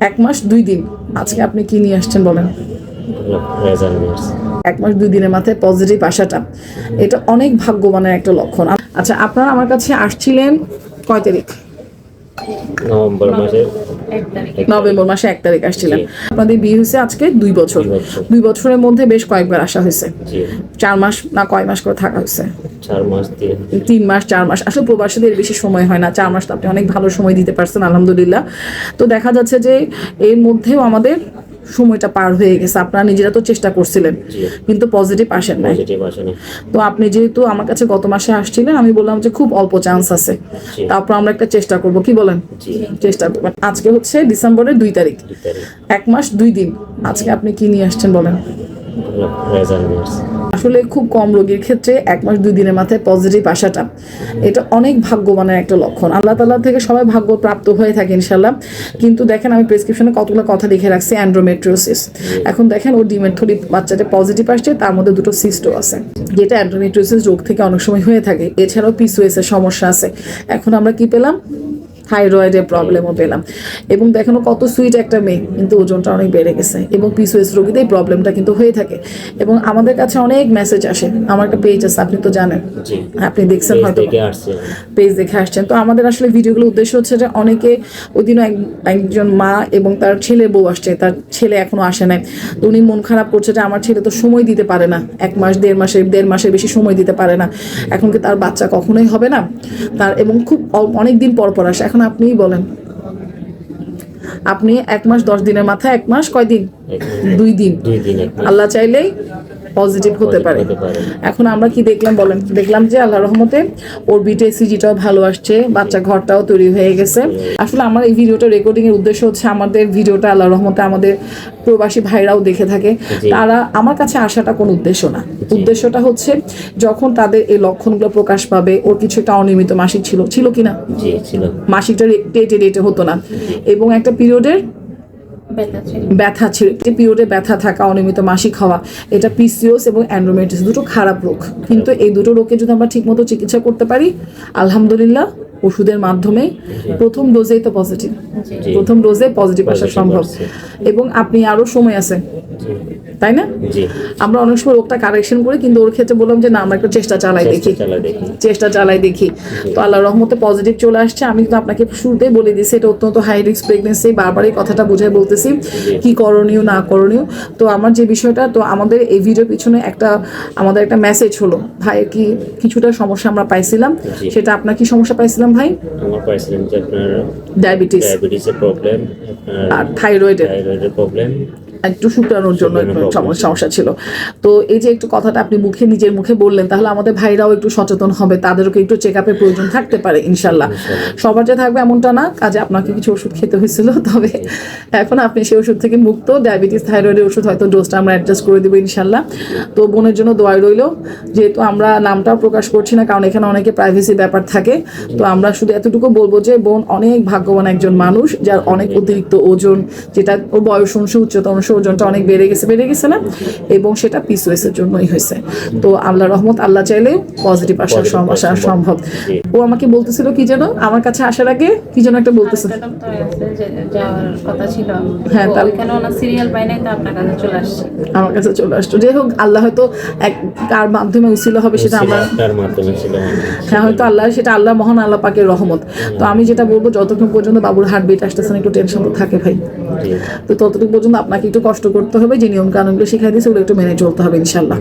এক মাস, দুই দিন। আজকে আপনি কি নিয়ে আসছেন বলেন? এক মাস, দুই দিনের মাথায় পজিটিভ আসাটা এটা অনেক ভাগ্যবানের একটা লক্ষণ। আচ্ছা আপনারা আমার কাছে আসছিলেন কয় তারিখ? নভেম্বর মাসে নভেম্বর মাসে এক তারিখ আসছিলেন আপনাদের বিয়ে হয়েছে আজকে দুই বছর। দুই বছরের মধ্যে বেশ কয়েকবার আসা হয়েছে। চার মাস না কয় মাস করে থাকা হয়েছে। চার মাস তিন মাস চার মাস। আসলে প্রবাসীদের বেশি সময় হয় না। চার মাস তো আপনি অনেক ভালো সময় দিতে পারছেন আলহামদুলিল্লাহ। তো দেখা যাচ্ছে যে এর মধ্যেও আমাদের সময়টা পার হয়ে গেছে আপনারা নিজেরা তো চেষ্টা করছিলেন কিন্তু পজিটিভ আসেন নাই। তো আপনি যেহেতু আমার কাছে গত মাসে আসছিলেন আমি বললাম যে খুব অল্প চান্স আছে। তারপর আমরা একটা চেষ্টা করব কি বলেন? চেষ্টা করবেন আজকে হচ্ছে ডিসেম্বরের দুই তারিখ। এক মাস দুই দিন। আজকে আপনি কি নিয়ে আসছেন বলেন? আসলে খুব কম রোগীর ক্ষেত্রে এক মাস, দুই দিনের মাথায় পজিটিভ আসাটা, এটা অনেক ভাগ্যবানের একটা লক্ষণ। আল্লাহ তাল্লাহ থেকে সবাই ভাগ্য প্রাপ্ত হয়ে থাকে ইনশাল্লাহ কিন্তু দেখেন, আমি প্রেসক্রিপশনে কতগুলো কথা লিখে রাখছি অ্যান্ড্রোমেট্রোসিস এখন দেখেন, ওর ডিমের থলি বাচ্চাটা পজিটিভ আসছে, তার মধ্যে দুটো সিস্টও আছে, যেটা অ্যান্ড্রোমেট্রোসিস রোগ থেকে অনেক সময় হয়ে থাকে। এছাড়াও পিসওএস এর সমস্যা আছে। এখন আমরা কি পেলাম? থাইরয়েডের প্রবলেমও পেলাম। এবং দেখেন কত সুইট একটা মেয়ে কিন্তু ওজনটা অনেক বেড়ে গেছে এবং পিসওএস রোগীদের এই প্রবলেমটা কিন্তু হয়ে থাকে। এবং আমাদের কাছে অনেক মেসেজ আসে। আমার একটা পেজ আছে আপনি তো জানেন। আপনি দেখছেন হয়তো। পেজ দেখে আসছেন। তো আমাদের আসলে ভিডিওগুলোর উদ্দেশ্য হচ্ছে যে অনেকে ওই দিনও এক একজন মা এবং তার ছেলে বউ আসছে। তার ছেলে এখনও আসে নাই। তো উনি মন খারাপ করছে যে আমার ছেলে তো সময় দিতে পারে না। এক মাস দেড় মাসের দেড় মাসের বেশি সময় দিতে পারে না। এখন কি তার বাচ্চা কখনোই হবে না? তার এবং খুব অনেক দিন পর পর আসে। এখন আপনিই বলেন। আপনি এক মাস দশ দিনের মাথায় এক মাস কয় দিন। দুই দিন আল্লাহ চাইলেই পজিটিভ হতে পারে। এখন আমরা কি দেখলাম বলেন? দেখলাম যে আল্লাহ রহমতে ওর বিটে সিজিটাও ভালো আসছে বাচ্চা ঘরটাও তৈরি হয়ে গেছে। আসলে আমার এই ভিডিওটা রেকর্ডিং এর উদ্দেশ্য হচ্ছে আমাদের ভিডিওটা আল্লাহ রহমতে আমাদের প্রবাসী ভাইরাও দেখে থাকে। তারা আমার কাছে আসাটা কোনো উদ্দেশ্য না। উদ্দেশ্যটা হচ্ছে যখন তাদের এই লক্ষণগুলো প্রকাশ পাবে ওর কিছু একটা অনিয়মিত মাসিক ছিল। ছিল কিনা? মাসিকটা ডেটে ডেটে হতো না। এবং একটা পিরিয়ডের ব্যথা ছিল। পিরিয়ডে ব্যথা থাকা, অনিয়মিত মাসিক হওয়া, এটা পিসিওস এবং অ্যান্ড্রোমেটিস দুটো খারাপ রোগ। কিন্তু এই দুটো রোগকে যদি আমরা ঠিকমতো চিকিৎসা করতে পারি, আলহামদুলিল্লাহ ওষুধের মাধ্যমে প্রথম ডোজেই তো পজিটিভ প্রথম ডোজে পজিটিভ আসা সম্ভব। এবং আপনি আরও সময় আছে। জি। তাই না? আমরা অনেক সময় রোগটা কারেকশন করি কিন্তু ওর ক্ষেত্রে বললাম যে না আমরা একটু চেষ্টা চালাই দেখি। চেষ্টা দেখি। চেষ্টা চালাই দেখি। তো আল্লাহ রহমতে পজিটিভ চলে আসছে। আমি কিন্তু আপনাকে শুরুতেই বলে দিয়েছি এটা অত্যন্ত হাই রিস্ক প্রেগনেন্সি বারবার এই কথাটা বোঝাই বলতেছি কি করণীয় না করণীয়। তো আমার যে বিষয়টা তো আমাদের এই ভিডিওর পিছনে একটা আমাদের একটা মেসেজ হলো। ভাই কি কিছুটা সমস্যা আমরা পাইছিলাম সেটা আপনার কি সমস্যা পাইছিলাম? ভাই? আমার পাইছিলেন যে আপনার ডায়াবেটিস ডায়াবেটিসের প্রবলেম আর থাইরয়েডের থাইরয়েডের প্রবলেম একটু শুক্রাণুর জন্য সমস্যা ছিল। তো এই যে একটু কথাটা আপনি মুখে নিজের মুখে বললেন তাহলে আমাদের ভাইরাও একটু সচেতন হবে তাদেরকে একটু চেক আপের প্রয়োজন থাকতে পারে ইনশাল্লাহ সবার যে থাকবে এমনটা না কাজে আপনাকে কিছু ওষুধ খেতে হয়েছিল তবে এখন আপনি সেই ওষুধ থেকে মুক্ত ডায়াবেটিস থাইরয়েডের ওষুধ হয়তো ডোজটা আমরা অ্যাডজাস্ট করে দেবো ইনশাল্লাহ তো বোনের জন্য দোয়াই রইল যেহেতু আমরা নামটাও প্রকাশ করছি না কারণ এখানে অনেকে প্রাইভেসি ব্যাপার থাকে তো আমরা শুধু এতটুকু বলব যে বোন অনেক ভাগ্যবান একজন মানুষ যার অনেক অতিরিক্ত ওজন যেটা ওর বয়স অনুসারে উচ্চতা অনুসারে ওজনটা অনেক বেড়ে গেছে বেড়ে গেছে না? এবং সেটা পিসওয়েস এর জন্যই হয়েছে। তো আল্লাহ রহমত আল্লাহ চাইলে পজিটিভ আসা আসা সম্ভব। ও আমাকে বলতেছিল কি যেন? আমার কাছে আসার আগে কি যেন একটা বলতেছিল হ্যাঁ, তো তার- সিরিয়াল পাই নাই তো আপনার কাছে চলে আসছে। আমার কাছে চলে যাই হোক আল্লাহ হয়তো এক কার মাধ্যমে উছিল হবে সেটা আমরা হ্যাঁ হয়তো আল্লাহ সেটা আল্লাহ মহান আল্লাহ পাকের রহমত। তো আমি যেটা বলব যতক্ষণ পর্যন্ত বাবুর হার্টবিট আসতেছে না একটু টেনশন তো থাকে ভাই। তো ততটুকু পর্যন্ত আপনাকে একটু কষ্ট করতে হবে, যে নিয়ম কানুনগুলো শিখাই দিয়েছে, ওগুলো একটু মেনে চলতে হবে ইনশাল্লাহ